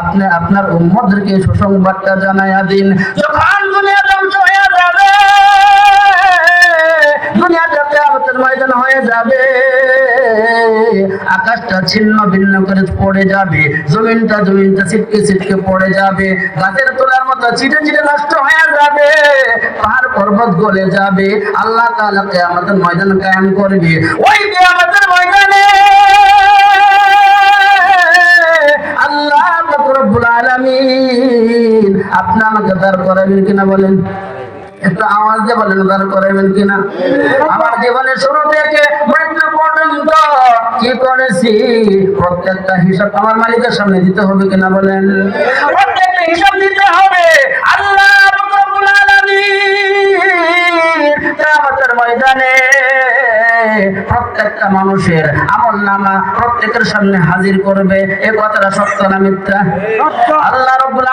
আপনি আপনার উম্মদেরকে সুসংবাদটা জানাইয়া দিন। যখন দুনিয়া ধ্বংস হয়ে যাবে দুনিয়াটা কেয়ামতের ময়দান হয়ে যাবে। আকাশটা ছিন্ন ভিন্ন করে পড়ে যাবে, জমিনটা জমিনটা ছিটকে ছিটকে পড়ে যাবে, গাছের তোলার মতো ছিটে ছিটে নষ্ট হয়ে যাবে, পাহাড় পর্বত গলে যাবে। আল্লাহ তাআলা কেয়ামতের ময়দান কায়েম করবে। ওই আলামিন। আপনি আমাকে দাঁড় করাবেন কিনা বলেন? একটু আওয়াজ দিয়ে বলেন, দাঁড় করাবেন কিনা? আমার জীবনের শুরু থেকে মৃত্যু পর্যন্ত কি করেছি? প্রত্যেকটা হিসাব আমার মালিকের সামনে দিতে হবে কিনা বলেন? প্রত্যেকটা হিসাব দিতে হবে। আল্লাহ রব্বুল আলামিন। কিয়ামতের ময়দানে প্রত্যেকটা মানুষের আমল নামা প্রত্যেকের সামনে হাজির করবে। এ কথাটা সত্য না মিথ্যা? আল্লাহ রবুল্লা